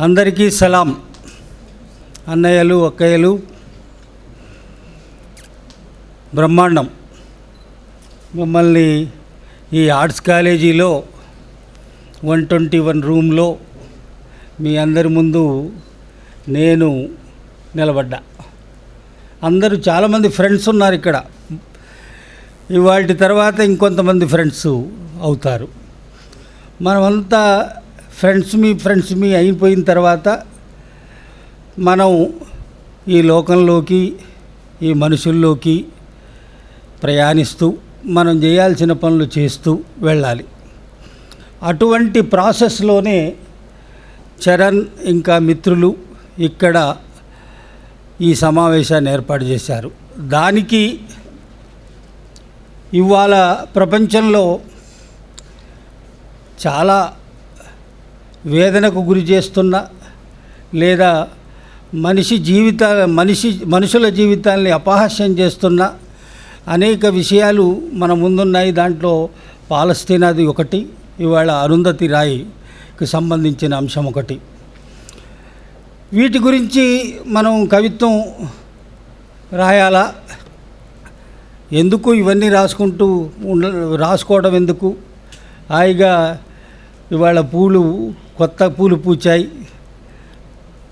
అందరికీ సలాం. అన్నయ్యలు అక్కయ్యలు. బ్రహ్మాండం. మమ్మల్ని ఈ ఆర్ట్స్ కాలేజీలో వన్ ట్వంటీ వన్ రూమ్లో మీ అందరి ముందు నేను నిలబడ్డా. అందరూ చాలామంది ఫ్రెండ్స్ ఉన్నారు ఇక్కడ. ఇవాటి తర్వాత ఇంకొంతమంది ఫ్రెండ్స్ అవుతారు. మనమంతా ఫ్రెండ్స్ మీ ఫ్రెండ్స్ మీ అయిపోయిన తర్వాత మనం ఈ లోకంలోకి ఈ మనుషుల్లోకి ప్రయాణిస్తూ మనం చేయాల్సిన పనులు చేస్తూ వెళ్ళాలి. అటువంటి ప్రాసెస్లోనే చరణ్ ఇంకా మిత్రులు ఇక్కడ ఈ సమావేశాన్ని ఏర్పాటు చేశారు. దానికి ఇవాళ ప్రపంచంలో చాలా వేదనకు గురి చేస్తున్న లేదా మనిషి జీవిత మనిషి మనుషుల జీవితాల్ని అపహాస్యం చేస్తున్న అనేక విషయాలు మన ముందున్నాయి. దాంట్లో పాలస్తీనాది ఒకటి ఇవాళ అరుంధతి రాయికి సంబంధించిన అంశం ఒకటి. వీటి గురించి మనం కవిత్వం రాయాలా? ఎందుకు ఇవన్నీ రాసుకుంటూ ఉండ రాసుకోవడం ఎందుకు? హాయిగా ఇవాళ పూలు కొత్త పూలు పూచాయి.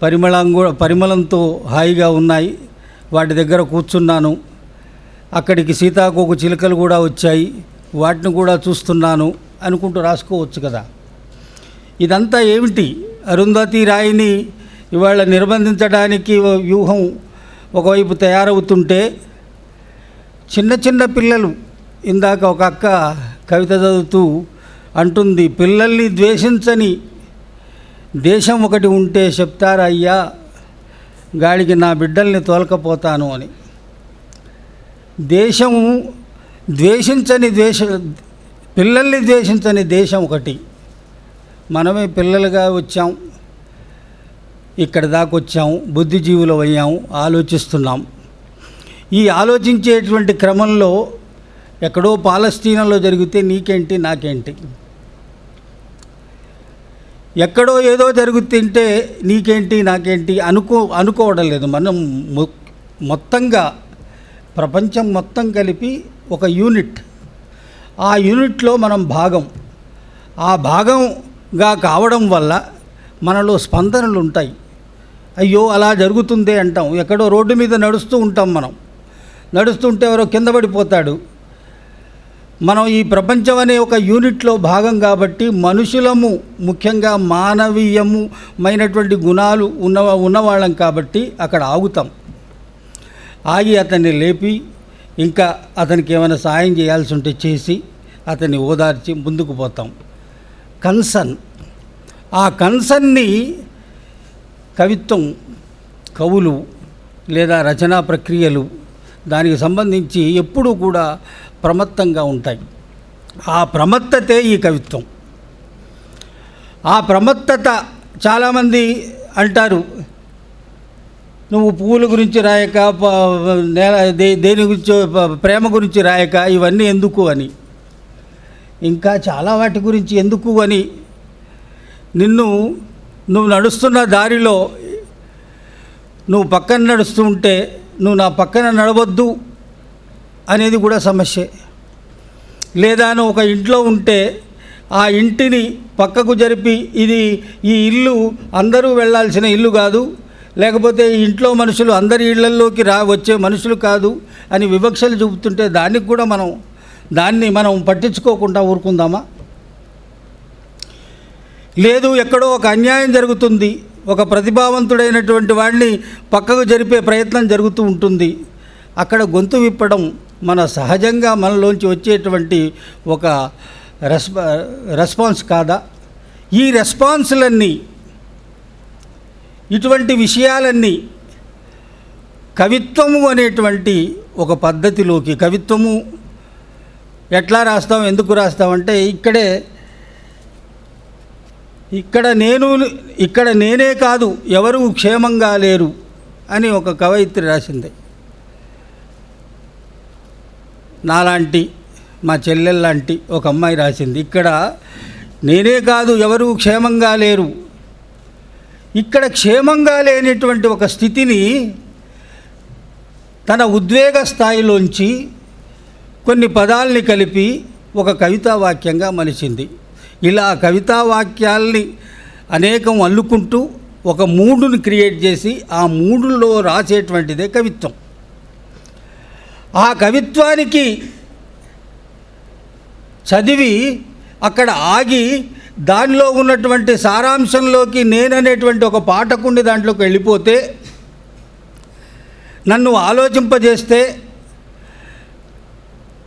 పరిమళం కూడా పరిమళంతో హాయిగా ఉన్నాయి. వాటి దగ్గర కూర్చున్నాను. అక్కడికి సీతాకోక చిలుకలు కూడా వచ్చాయి. వాటిని కూడా చూస్తున్నాను అనుకుంటూ రాసుకోవచ్చు కదా. ఇదంతా ఏమిటి? అరుంధతి రాయిని ఇవాళ నిర్బంధించడానికి వ్యూహం ఒకవైపు తయారవుతుంటే చిన్న చిన్న పిల్లలు ఇందాక ఒక అక్క కవిత చదువుతూ అంటుంది పిల్లల్ని ద్వేషించని దేశం ఒకటి ఉంటే చెప్తారా అయ్యా? గాడికి నా బిడ్డల్ని తోలకపోతాను అని. దేశం ద్వేషించని ద్వేష పిల్లల్ని ద్వేషించని దేశం ఒకటి. మనమే పిల్లలుగా వచ్చాం. ఇక్కడ దాకా వచ్చాం. బుద్ధిజీవులు అయ్యాం. ఆలోచిస్తున్నాం. ఈ ఆలోచించేటువంటి క్రమంలో ఎక్కడో పాలస్తీనాలో జరిగితే నీకేంటి నాకేంటి? ఎక్కడో ఏదో జరుగుతుంటే నీకేంటి నాకేంటి అనుకో అనుకోవడం లేదు. మనం మొత్తంగా ప్రపంచం మొత్తం కలిపి ఒక యూనిట్. ఆ యూనిట్లో మనం భాగం. ఆ భాగంగా కావడం వల్ల మనలో స్పందనలు ఉంటాయి. అయ్యో అలా జరుగుతుందే అంటాం. ఎక్కడో రోడ్డు మీద నడుస్తూ ఉంటాం మనం. నడుస్తుంటే ఎవరో కింద పడిపోతాడు. మనం ఈ ప్రపంచం అనే ఒక యూనిట్లో భాగం కాబట్టి మనుషులము ముఖ్యంగా మానవీయముమైనటువంటి గుణాలు ఉన్న ఉన్నవాళ్ళం కాబట్టి అక్కడ ఆగుతాం. ఆగి అతన్ని లేపి ఇంకా అతనికి ఏమైనా సాయం చేయాల్సి ఉంటే చేసి అతన్ని ఓదార్చి ముందుకు పోతాం. కన్సర్న్ ఆ కన్సర్న్ని కవిత్వం కవులు లేదా రచనా ప్రక్రియలు దానికి సంబంధించి ఎప్పుడూ కూడా ప్రమత్తంగా ఉంటాయి. ఆ ప్రమత్తతే ఈ కవిత్వం. ఆ ప్రమత్తత చాలామంది అంటారు నువ్వు పువ్వుల గురించి రాయక నేల దే దేని గురించి ప్రేమ గురించి రాయక ఇవన్నీ ఎందుకు అని? ఇంకా చాలా వాటి గురించి ఎందుకు అని నిన్ను నువ్వు నడుస్తున్న దారిలో నువ్వు పక్కన నడుస్తూ ఉంటే నువ్వు నా పక్కన నడవద్దు అనేది కూడా సమస్యే. లేదా ఒక ఇంట్లో ఉంటే ఆ ఇంటిని పక్కకు జరిపి ఇది ఈ ఇల్లు అందరూ వెళ్ళాల్సిన ఇల్లు కాదు లేకపోతే ఈ ఇంట్లో మనుషులు అందరి ఇళ్ళల్లోకి రా వచ్చే మనుషులు కాదు అని వివక్షలు చూపుతుంటే దానికి కూడా మనం దాన్ని మనం పట్టించుకోకుండా ఊరుకుందామా? లేదు ఎక్కడో ఒక అన్యాయం జరుగుతుంది. ఒక ప్రతిభావంతుడైనటువంటి వాడిని పక్కకు జరిపే ప్రయత్నం జరుగుతూ ఉంటుంది. అక్కడ గొంతు విప్పడం మన సహజంగా మనలోంచి వచ్చేటువంటి ఒక రెస్పా రెస్పాన్స్ కాదా? ఈ రెస్పాన్స్లన్నీ ఇటువంటి విషయాలన్నీ కవిత్వము అనేటువంటి ఒక పద్ధతిలోకి కవిత్వము ఎట్లా రాస్తాం ఎందుకు రాస్తామంటే ఇక్కడే ఇక్కడ నేను ఇక్కడ నేనే కాదు ఎవరు క్షేమంగా లేరు అని ఒక కవయిత్రి రాసింది. నాలాంటి మా చెల్లెల్లాంటి ఒక అమ్మాయి రాసింది. ఇక్కడ నేనే కాదు ఎవరు క్షేమంగా లేరు. ఇక్కడ క్షేమంగా లేనటువంటి ఒక స్థితిని తన ఉద్వేగ స్థాయిలోంచి కొన్ని పదాల్ని కలిపి ఒక కవితా వాక్యంగా మలిచింది. ఇలా కవితా వాక్యాల్ని అనేకం అల్లుకుంటూ ఒక మూడుని క్రియేట్ చేసి ఆ మూడులో రాసేటువంటిదే కవిత్వం. ఆ కవిత్వానికి చదివి అక్కడ ఆగి దానిలో ఉన్నటువంటి సారాంశంలోకి నేననేటువంటి ఒక పాఠకుండి దాంట్లోకి వెళ్ళిపోతే నన్ను ఆలోచింపజేస్తే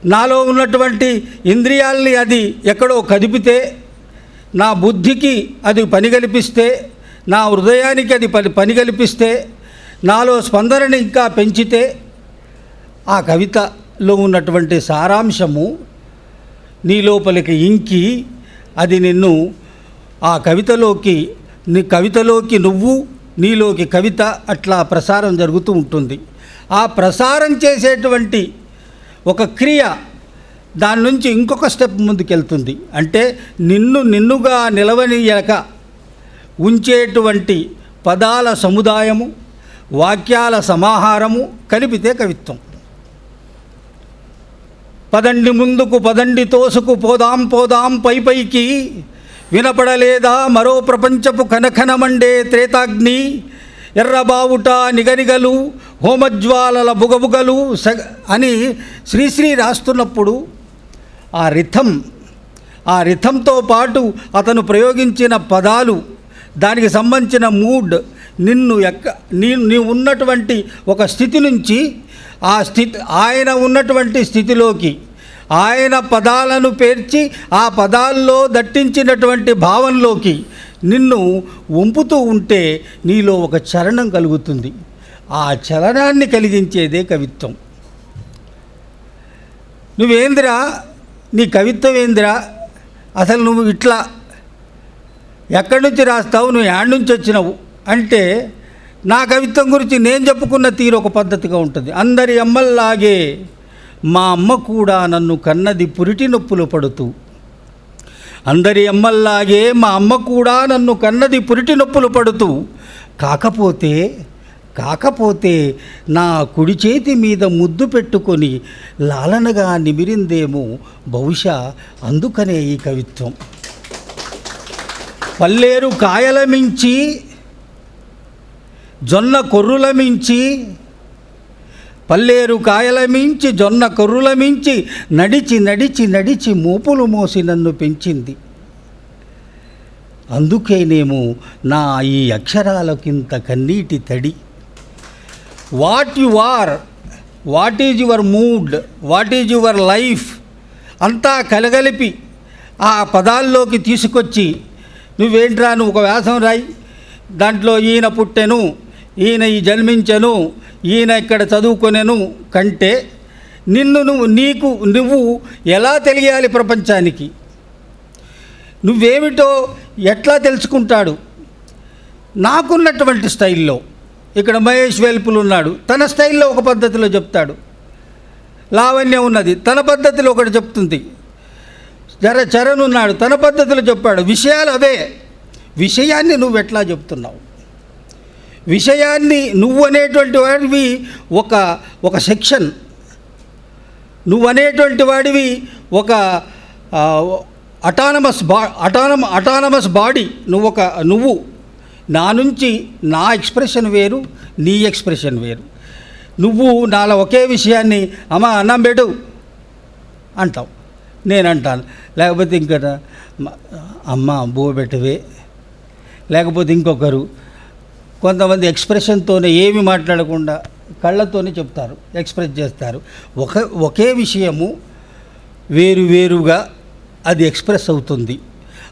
నాలో ఉన్నటువంటి ఇంద్రియాల్ని అది ఎక్కడో కదిపితే నా బుద్ధికి అది పని కల్పిస్తే నా హృదయానికి అది పని పని కల్పిస్తే నాలో స్పందనని ఇంకా పెంచితే ఆ కవితలో ఉన్నటువంటి సారాంశము నీ లోపలికి ఇంకి అది నిన్ను ఆ కవితలోకి నీ కవితలోకి నువ్వు నీలోకి కవిత అట్లా ప్రసారం జరుగుతూ ఉంటుంది. ఆ ప్రసారం చేసేటువంటి ఒక క్రియ దాని నుంచి ఇంకొక స్టెప్ ముందుకెళ్తుంది. అంటే నిన్ను నిన్నుగా నిలవనీయక ఉంచేటువంటి పదాల సముదాయము వాక్యాల సమాహారము కలిపితే కవిత్వం. పదండి ముందుకు పదండి తోసుకు పోదాం పోదాం పై పైకి. వినపడలేదా మరో ప్రపంచపు కనకనమండే త్రేతాగ్ని? ఎర్రబావుట నిగనిగలు హోమజ్వాలల బుగబుగలు సగ అని శ్రీశ్రీ రాస్తున్నప్పుడు ఆ రిథం ఆ రిథంతో పాటు అతను ప్రయోగించిన పదాలు దానికి సంబంధించిన మూడ్ నిన్ను ఎక్క నీ నీవు ఉన్నటువంటి ఒక స్థితి నుంచి ఆ స్థితి ఆయన ఉన్నటువంటి స్థితిలోకి ఆయన పదాలను పేర్చి ఆ పదాల్లో దట్టించినటువంటి భావంలోకి నిన్ను వంపుతూ ఉంటే నీలో ఒక చలనం కలుగుతుంది. ఆ చలనాన్ని కలిగించేదే కవిత్వం. నువ్వేంద్రా? నీ కవిత్వం ఏందిరా? అసలు నువ్వు ఇట్లా ఎక్కడి నుంచి రాస్తావు? నువ్వు యాడ్ నుంచి వచ్చినావు? అంటే నా కవిత్వం గురించి నేను చెప్పుకున్న తీరు ఒక పద్ధతిగా ఉంటుంది. అందరి అమ్మల్లాగే మా అమ్మ కూడా నన్ను కన్నది పురిటి నొప్పులు పడుతూ. అందరి అమ్మల్లాగే మా అమ్మ కూడా నన్ను కన్నది పురిటి నొప్పులు పడుతూ. కాకపోతే కాకపోతే నా కుడి చేతి మీద ముద్దు పెట్టుకొని లాలనగా నిమిరిందేమో బహుశా అందుకనే ఈ కవిత్వం. పల్లేరు కాయల మించి జొన్న కొర్రుల మించి పల్లేరు కాయల మించి జొన్న కొర్రుల మించి నడిచి నడిచి నడిచి మోపులు మోసి నన్ను పెంచింది. అందుకేనేమో నా ఈ అక్షరాలకింత కన్నీటి తడి. What you are what is your mood what is your life అంతా కలగలిపి ఆ పదాల్లోకి తీసుకొచ్చి నువ్వేంట్రా నువ్వు ఒక వ్యాసం రాయి. దాంట్లో ఈయన పుట్టెను ఈయన ఈ జన్మించెను ఈయన ఇక్కడ చదువుకొనెను కంటే నిన్ను నువ్వు నీకు నువ్వు ఎలా తెలియాలి ప్రపంచానికి? నువ్వేమిటో ఎట్లా తెలుసుకుంటాడు? నాకున్నటువంటి స్టైల్లో. ఇక్కడ మహేష్ వెల్పులు ఉన్నాడు తన స్టైల్లో ఒక పద్ధతిలో చెప్తాడు. లావణ్యం ఉన్నది. తన పద్ధతిలో ఒకటి చెప్తుంది. జర చరణ్ ఉన్నాడు. తన పద్ధతిలో చెప్పాడు. విషయాలు అవే. విషయాన్ని నువ్వు ఎట్లా చెప్తున్నావు? విషయాన్ని నువ్వు అనేటువంటి వాడివి ఒక ఒక సెక్షన్. నువ్వు అనేటువంటి వాడివి ఒక అటానమస్ బా అటానమ అటానమస్ బాడీ నువ్వు ఒక నువ్వు. నా నుంచి నా ఎక్స్ప్రెషన్ వేరు నీ ఎక్స్ప్రెషన్ వేరు. నువ్వు నాలో ఒకే విషయాన్ని అమ్మ అన్నం పెట్టు అంటావు. నేను అంటాను లేకపోతే ఇంకా అమ్మ బువ్వ పెట్టవే లేకపోతే ఇంకొకరు కొంతమంది ఎక్స్ప్రెషన్తోనే ఏమి మాట్లాడకుండా కళ్ళతోనే చెప్తారు ఎక్స్ప్రెస్ చేస్తారు. ఒక ఒకే విషయము వేరు వేరుగా అది ఎక్స్ప్రెస్ అవుతుంది.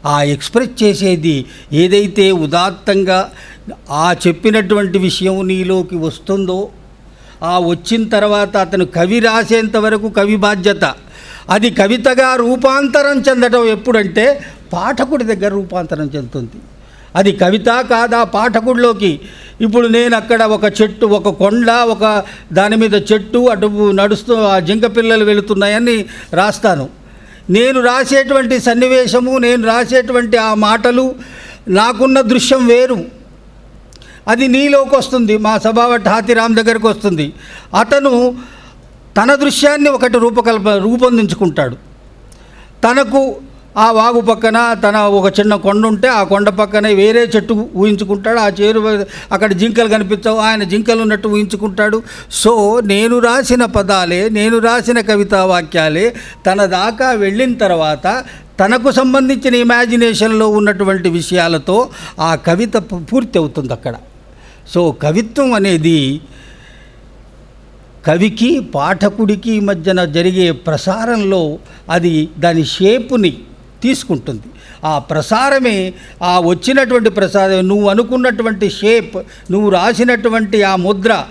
ఆ ఎక్స్ప్రెస్ చేసేది ఏదైతే ఉదాత్తంగా ఆ చెప్పినటువంటి విషయం నీలోకి వస్తుందో ఆ వచ్చిన తర్వాత అతను కవి రాసేంత వరకు కవి బాధ్యత. అది కవితగా రూపాంతరం చెందడం ఎప్పుడంటే పాఠకుడి దగ్గర రూపాంతరం చెందుతుంది. అది కవిత కాదా పాఠకుడిలోకి? ఇప్పుడు నేను అక్కడ ఒక చెట్టు ఒక కొండ ఒక దాని మీద చెట్టు అటు నడుస్తూ ఆ జింక పిల్లలు వెళుతున్నాయని రాస్తాను. నేను రాసేటువంటి సన్నివేశము నేను రాసేటువంటి ఆ మాటలు నాకున్న దృశ్యం వేరు. అది నీలోకి వస్తుంది మా సభావట్ హాతిరామ్ దగ్గరికి వస్తుంది. అతను తన దృశ్యాన్ని ఒకటి రూపకల్ప రూపొందించుకుంటాడు. తనకు ఆ వాగు పక్కన తన ఒక చిన్న కొండ ఉంటే ఆ కొండ పక్కనే వేరే చెట్టు ఊహించుకుంటాడు. ఆ చేరు అక్కడ జింకలు కనిపించవు. ఆయన జింకలు ఉన్నట్టు ఊహించుకుంటాడు. సో నేను రాసిన పదాలే నేను రాసిన కవితా వాక్యాలే తన దాకా వెళ్ళిన తర్వాత తనకు సంబంధించిన ఇమాజినేషన్లో ఉన్నటువంటి విషయాలతో ఆ కవిత పూర్తి అవుతుంది అక్కడ. సో కవిత్వం అనేది కవికి పాఠకుడికి మధ్యన జరిగే ప్రసారంలో అది దాని షేపుని తీసుకుంటుంది. ఆ ప్రసారమే ఆ వచ్చినటువంటి ప్రసారం నువ్వు అనుకున్నటువంటి షేప్ నువ్వు రాసినటువంటి ఆ ముద్ర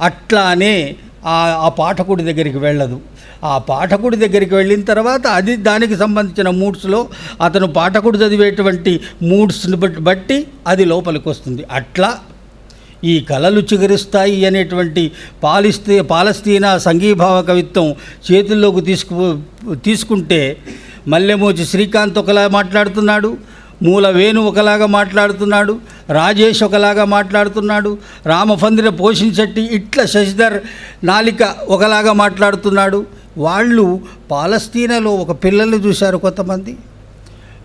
అట్లానే ఆ ఆ పాఠకుడి దగ్గరికి వెళ్ళదు. ఆ పాఠకుడి దగ్గరికి వెళ్ళిన తర్వాత అది దానికి సంబంధించిన మూడ్స్లో అతను పాఠకుడు చదివేటువంటి మూడ్స్ని బట్టి బట్టి అది లోపలికి వస్తుంది. అట్లా ఈ కళలు చిగురిస్తాయి అనేటువంటి పాలిస్తే పాలస్తీనా సంఘీభావ కవిత్వం చేతుల్లోకి తీసుకు తీసుకుంటే మల్లెమూచి శ్రీకాంత్ ఒకలా మాట్లాడుతున్నాడు మూల వేణు ఒకలాగా మాట్లాడుతున్నాడు రాజేష్ ఒకలాగా మాట్లాడుతున్నాడు రామఫందిర పోషించట్టి ఇట్ల శశిధర్ నాలిక ఒకలాగా మాట్లాడుతున్నాడు. వాళ్ళు పాలస్తీనాలో ఒక పిల్లల్ని చూశారు కొంతమంది.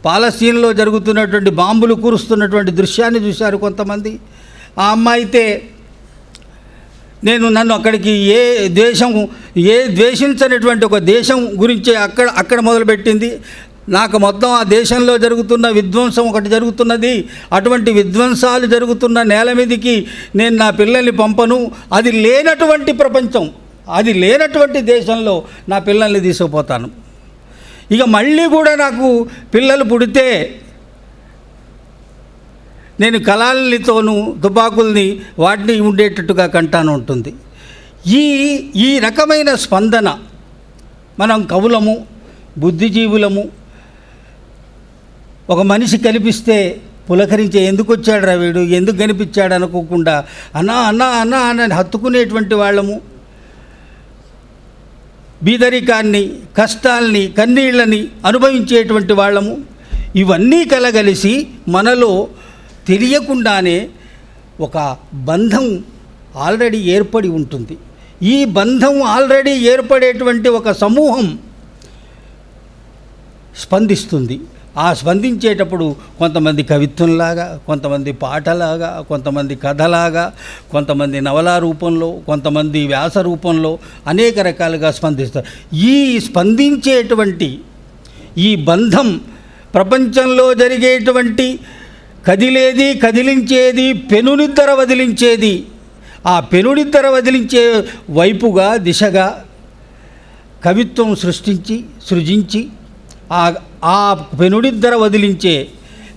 పాలస్తీన్లో జరుగుతున్నటువంటి బాంబులు కూరుస్తున్నటువంటి దృశ్యాన్ని చూశారు కొంతమంది. ఆ అమ్మాయితే అయితే నేను నన్ను అక్కడికి ఏ ద్వేషం ఏ ద్వేషించనటువంటి ఒక దేశం గురించి అక్కడ అక్కడ మొదలుపెట్టింది. నాకు మొత్తం ఆ దేశంలో జరుగుతున్న విధ్వంసం ఒకటి జరుగుతున్నది. అటువంటి విధ్వంసాలు జరుగుతున్న నేల మీదకి నేను నా పిల్లల్ని పంపను. అది లేనటువంటి ప్రపంచం అది లేనటువంటి దేశంలో నా పిల్లల్ని తీసుకుపోతాను. ఇక మళ్ళీ కూడా నాకు పిల్లలు పుడితే నేను కళాలతోనూ తుపాకుల్ని వాటిని ఉండేటట్టుగా కంటాను ఉంటుంది ఈ ఈ రకమైన స్పందన మనం కవులము బుద్ధిజీవులము ఒక మనిషి కనిపిస్తే పులకరించే ఎందుకు వచ్చాడు రా వీడు? ఎందుకు కనిపించాడు అనుకోకుండా అన్నా అన్నా అన్నా అని హత్తుకునేటువంటి వాళ్ళము. బీదరికాన్ని కష్టాల్ని కన్నీళ్ళని అనుభవించేటువంటి వాళ్ళము. ఇవన్నీ కలగలిసి మనలో తెలియకుండానే ఒక బంధం ఆల్రెడీ ఏర్పడి ఉంటుంది. ఈ బంధం ఆల్రెడీ ఏర్పడేటువంటి ఒక సమూహం స్పందిస్తుంది. ఆ స్పందించేటప్పుడు కొంతమంది కవిత్వంలాగా కొంతమంది పాటలాగా కొంతమంది కథలాగా కొంతమంది నవలా రూపంలో కొంతమంది వ్యాస రూపంలో అనేక రకాలుగా స్పందిస్తారు. ఈ స్పందించేటువంటి ఈ బంధం ప్రపంచంలో జరిగేటువంటి కదిలేది కదిలించేది పెనునిద్దర వదిలించేది. ఆ పెనునిద్దర వదిలించే వైపుగా దిశగా కవిత్వం సృష్టించి సృజించి ఆ ఆ పెనుడిద్దర వదిలించే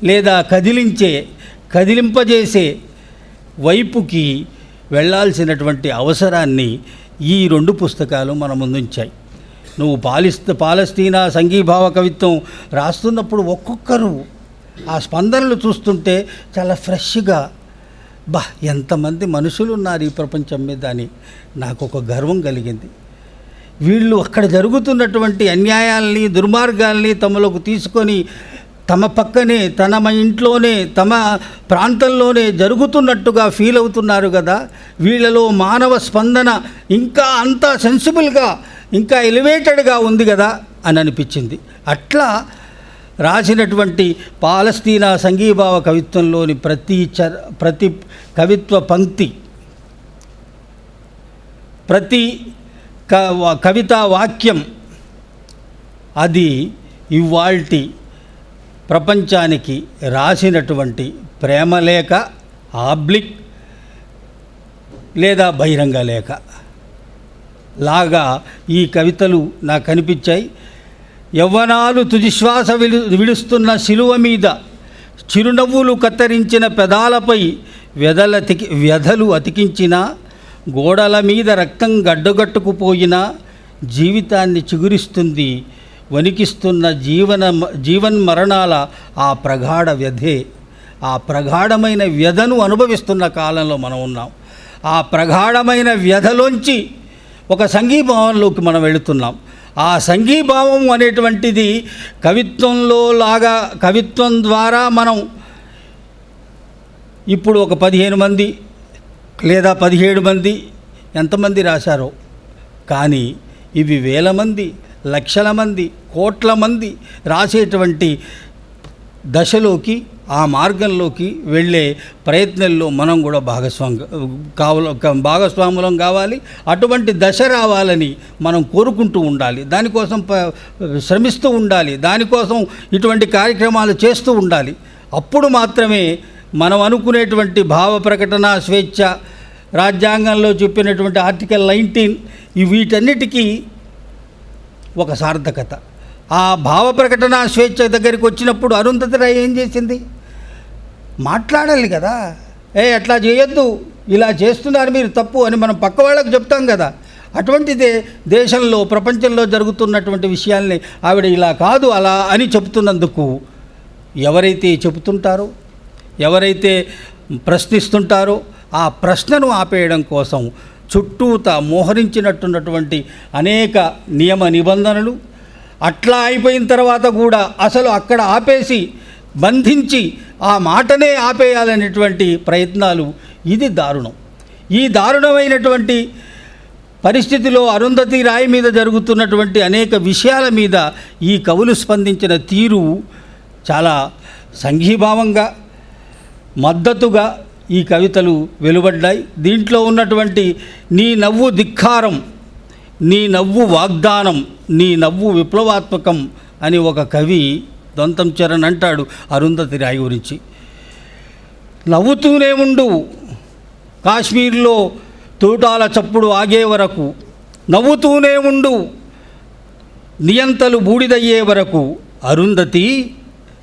లేదా కదిలించే కదిలింపజేసే వైపుకి వెళ్ళాల్సినటువంటి అవసరాన్ని ఈ రెండు పుస్తకాలు మన ముందుంచాయి. నువ్వు పాలిస్త పాలస్తీనా సంఘీభావ కవిత్వం రాస్తున్నప్పుడు ఒక్కొక్కరు ఆ స్పందనలు చూస్తుంటే చాలా ఫ్రెష్గా బా ఎంతమంది మనుషులు ఉన్నారు ఈ ప్రపంచం మీద అని నాకు ఒక గర్వం కలిగింది. వీళ్ళు అక్కడ జరుగుతున్నటువంటి అన్యాయాల్ని దుర్మార్గాల్ని తమలోకి తీసుకొని తమ పక్కనే తమ ఇంట్లోనే తమ ప్రాంతంలోనే జరుగుతున్నట్టుగా ఫీల్ అవుతున్నారు కదా. వీళ్ళలో మానవ స్పందన ఇంకా అంత సెన్సిబుల్గా ఇంకా ఎలివేటెడ్గా ఉంది కదా అని అనిపించింది. అట్లా రాసినటువంటి పాలస్తీనా సంఘీభావ కవిత్వంలోని ప్రతి చ ప్రతి కవిత్వ పంక్తి ప్రతి క కవితా వాక్యం అది ఇవాల్టి ప్రపంచానికి రాసినటువంటి ప్రేమలేఖ ఆబ్లిక్ లేదా బహిరంగ లేఖ. లాగా ఈ కవితలు నాకు కనిపించాయి యవ్వనాలు తుదిశ్వాస విడు విడుస్తున్న శిలువ మీద చిరునవ్వులు కత్తిరించిన పెదాలపై వ్యధలతికి వ్యధలు అతికించిన గోడల మీద రక్తం గడ్డగట్టుకుపోయిన జీవితాన్ని చిగురిస్తుంది వణికిస్తున్న జీవన జీవన్మరణాల ఆ ప్రగాఢ వ్యధే. ఆ ప్రగాఢమైన వ్యధను అనుభవిస్తున్న కాలంలో మనం ఉన్నాం. ఆ ప్రగాఢమైన వ్యధలోంచి ఒక సంఘీభావంలోకి మనం వెళుతున్నాం. ఆ సంఘీభావం అనేటువంటిది కవిత్వంలో లాగా కవిత్వం ద్వారా మనం ఇప్పుడు ఒక పదిహేను మంది లేదా పదిహేడు మంది ఎంతమంది రాశారో. కానీ ఇవి వేల మంది లక్షల మంది కోట్ల మంది రాసేటువంటి దశలోకి ఆ మార్గంలోకి వెళ్ళే ప్రయత్నంలో మనం కూడా భాగస్వామి కావాల భాగస్వాములం కావాలి. అటువంటి దశ రావాలని మనం కోరుకుంటూ ఉండాలి. దానికోసం శ్రమిస్తూ ఉండాలి. దానికోసం ఇటువంటి కార్యక్రమాలు చేస్తూ ఉండాలి. అప్పుడు మాత్రమే మనం అనుకునేటువంటి భావ ప్రకటన స్వేచ్ఛ రాజ్యాంగంలో చెప్పినటువంటి ఆర్టికల్ నైన్టీన్ వీటన్నిటికీ ఒక సార్థకత. ఆ భావ ప్రకటన స్వేచ్ఛ దగ్గరికి వచ్చినప్పుడు అరుంధతి రాయ్ ఏం చేసింది? మాట్లాడాలి కదా. ఏ అట్లా చేయొద్దు. ఇలా చేస్తున్నారు మీరు తప్పు అని మనం పక్క వాళ్ళకు చెప్తాం కదా. అటువంటిదే దేశంలో ప్రపంచంలో జరుగుతున్నటువంటి విషయాల్ని ఆవిడ ఇలా కాదు అలా అని చెబుతున్నందుకు ఎవరైతే చెబుతుంటారో ఎవరైతే ప్రశ్నిస్తుంటారో ఆ ప్రశ్నను ఆపేయడం కోసం చుట్టూత మోహరించినట్టున్నటువంటి అనేక నియమ నిబంధనలు అట్లా అయిపోయిన తర్వాత కూడా అసలు అక్కడ ఆపేసి బంధించి ఆ మాటనే ఆపేయాలనేటువంటి ప్రయత్నాలు ఇది దారుణం. ఈ దారుణమైనటువంటి పరిస్థితిలో అరుంధతి రాయి మీద జరుగుతున్నటువంటి అనేక విషయాల మీద ఈ కవులు స్పందించిన తీరు చాలా సంఘీభావంగా మద్దతుగా ఈ కవితలు వెలువడ్డాయి. దీంట్లో ఉన్నటువంటి నీ నవ్వు ధిక్కారం నీ నవ్వు వాగ్దానం నీ నవ్వు విప్లవాత్మకం అని ఒక కవి దొంతం చరణ్ అంటాడు అరుంధతి రాయి గురించి. నవ్వుతూనే ఉండు. కాశ్మీర్లో తూటాల చప్పుడు ఆగే వరకు. నవ్వుతూనే ఉండు. నియంతలు బూడిదయ్యే వరకు. అరుంధతి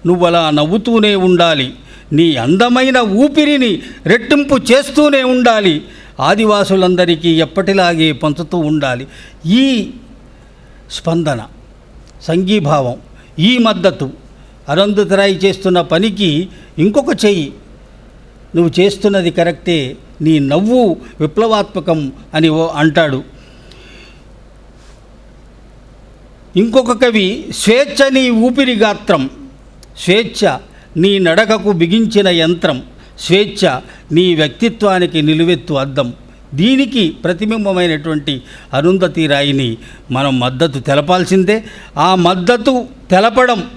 నువ్వలా నవ్వుతూనే ఉండాలి. నీ అందమైన ఊపిరిని రెట్టింపు చేస్తూనే ఉండాలి. ఆదివాసులందరికీ ఎప్పటిలాగే పంచుతూ ఉండాలి. ఈ స్పందన సంఘీభావం ఈ మద్దతు అరుంధతిరాయి చేస్తున్న పనికి ఇంకొక చెయ్యి. నువ్వు చేస్తున్నది కరెక్టే నీ నవ్వు విప్లవాత్మకం అని ఓ అంటాడు. ఇంకొక కవి స్వేచ్ఛ నీ ఊపిరి గాత్రం. స్వేచ్ఛ నీ నడకకు బిగించిన యంత్రం. స్వేచ్ఛ నీ వ్యక్తిత్వానికి నిలువెత్తు అద్దం. దీనికి ప్రతిబింబమైనటువంటి అరుంధతి రాయిని మనం మద్దతు తెలపాల్సిందే. ఆ మద్దతు తెలపడం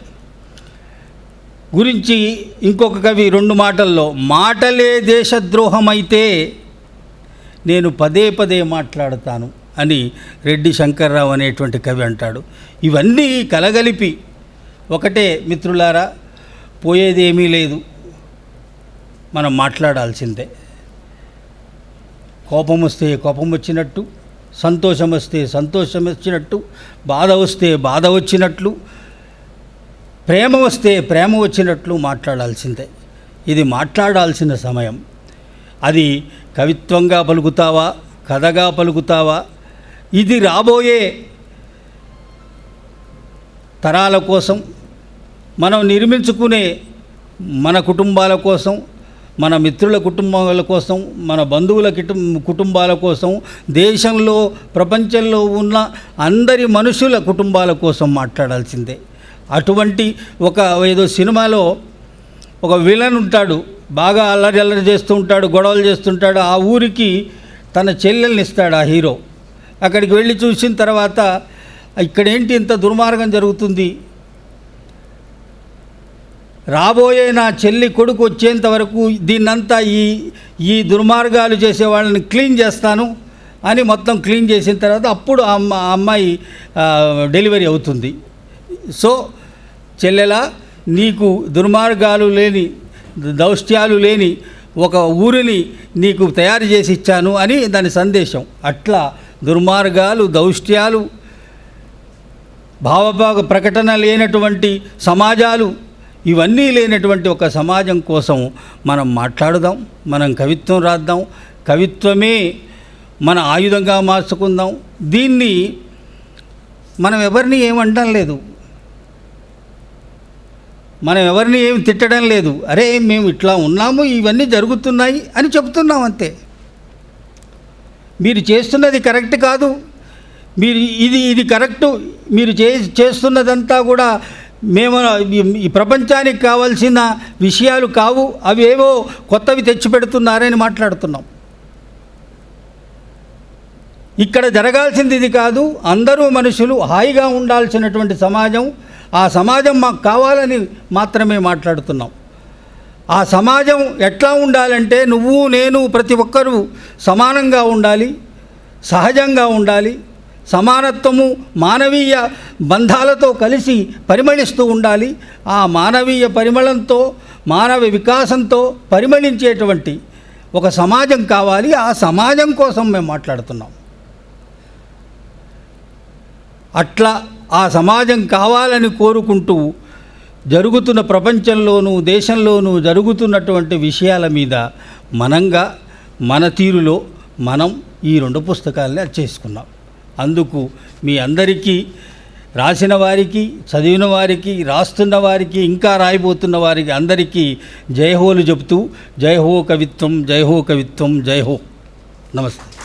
గురించి ఇంకొక కవి రెండు మాటల్లో మాటలే దేశద్రోహమైతే నేను పదే పదే మాట్లాడతాను అని రెడ్డి శంకర్రావు అనేటువంటి కవి అంటాడు. ఇవన్నీ కలగలిపి ఒకటే మిత్రులారా పోయేదేమీ లేదు. మనం మాట్లాడాల్సిందే. కోపం వస్తే కోపం వచ్చినట్టు సంతోషం వస్తే సంతోషం వచ్చినట్టు బాధ వస్తే బాధ వచ్చినట్లు ప్రేమ వస్తే ప్రేమ వచ్చినట్లు మాట్లాడాల్సిందే. ఇది మాట్లాడాల్సిన సమయం. అది కవిత్వంగా పలుకుతావా కథగా పలుకుతావా? ఇది రాబోయే తరాల కోసం మనం నిర్మించుకునే మన కుటుంబాల కోసం మన మిత్రుల కుటుంబాల కోసం మన బంధువుల కుటుంబాల కోసం దేశంలో ప్రపంచంలో ఉన్న అందరి మనుషుల కుటుంబాల కోసం మాట్లాడాల్సిందే. అటువంటి ఒక ఏదో సినిమాలో ఒక విలన్ ఉంటాడు బాగా అల్లరి అల్లరి చేస్తూ ఉంటాడు గొడవలు చేస్తుంటాడు ఆ ఊరికి తన చెల్లెల్ని ఇస్తాడు ఆ హీరో. అక్కడికి వెళ్ళి చూసిన తర్వాత ఇక్కడేంటి ఇంత దుర్మార్గం జరుగుతుంది? రాబోయే నా చెల్లి కొడుకు వచ్చేంత వరకు దీన్నంతా ఈ ఈ దుర్మార్గాలు చేసే వాళ్ళని క్లీన్ చేస్తాను అని మొత్తం క్లీన్ చేసిన తర్వాత అప్పుడు అమ్మ అమ్మాయి డెలివరీ అవుతుంది. సో చెల్లెలా నీకు దుర్మార్గాలు లేని దౌష్ట్యాలు లేని ఒక ఊరిని నీకు తయారు చేసి ఇచ్చాను అని దాని సందేశం. అట్లా దుర్మార్గాలు దౌష్ట్యాలు భావభాగ ప్రకటన లేనటువంటి సమాజాలు ఇవన్నీ లేనటువంటి ఒక సమాజం కోసం మనం మాట్లాడుదాం మనం కవిత్వం రాద్దాం కవిత్వమే మన ఆయుధంగా మార్చుకుందాం. దీన్ని మనం ఎవరిని ఏమంటం లేదు. మనం ఎవరిని ఏమి తిట్టడం లేదు. అరే మేము ఇట్లా ఉన్నాము ఇవన్నీ జరుగుతున్నాయి అని చెప్తున్నాం అంతే. మీరు చేస్తున్నది కరెక్ట్ కాదు. మీరు ఇది ఇది కరెక్టు. మీరు చే చేస్తున్నదంతా కూడా మేము ఈ- ఈ ప్రపంచానికి కావాల్సిన విషయాలు కావు అవి ఏవో కొత్తవి తెచ్చిపెడుతున్నారని మాట్లాడుతున్నాం. ఇక్కడ జరగాల్సింది ఇది కాదు. అందరూ మనుషులు హాయిగా ఉండాల్సినటువంటి సమాజం ఆ సమాజం మాకు కావాలని మాత్రమే మాట్లాడుతున్నాం. ఆ సమాజం ఎట్లా ఉండాలంటే నువ్వు నేను ప్రతి ఒక్కరూ సమానంగా ఉండాలి సహజంగా ఉండాలి సమానత్వము మానవీయ బంధాలతో కలిసి పరిమళిస్తూ ఉండాలి. ఆ మానవీయ పరిమళంతో మానవ వికాసంతో పరిమళించేటువంటి ఒక సమాజం కావాలి. ఆ సమాజం కోసం మేము మాట్లాడుతున్నాం. అట్లా ఆ సమాజం కావాలని కోరుకుంటూ జరుగుతున్న ప్రపంచంలోనూ దేశంలోనూ జరుగుతున్నటువంటి విషయాల మీద మనంగా మన తీరులో మనం ఈ రెండు పుస్తకాలని చేసుకున్నాం. అందుకు మీ అందరికీ రాసిన వారికి చదివిన వారికి రాస్తున్న వారికి ఇంకా రాయబోతున్న వారికి అందరికీ జయహోలు చెబుతూ జయహో కవిత్వం జయహో కవిత్వం జయహో నమస్తే.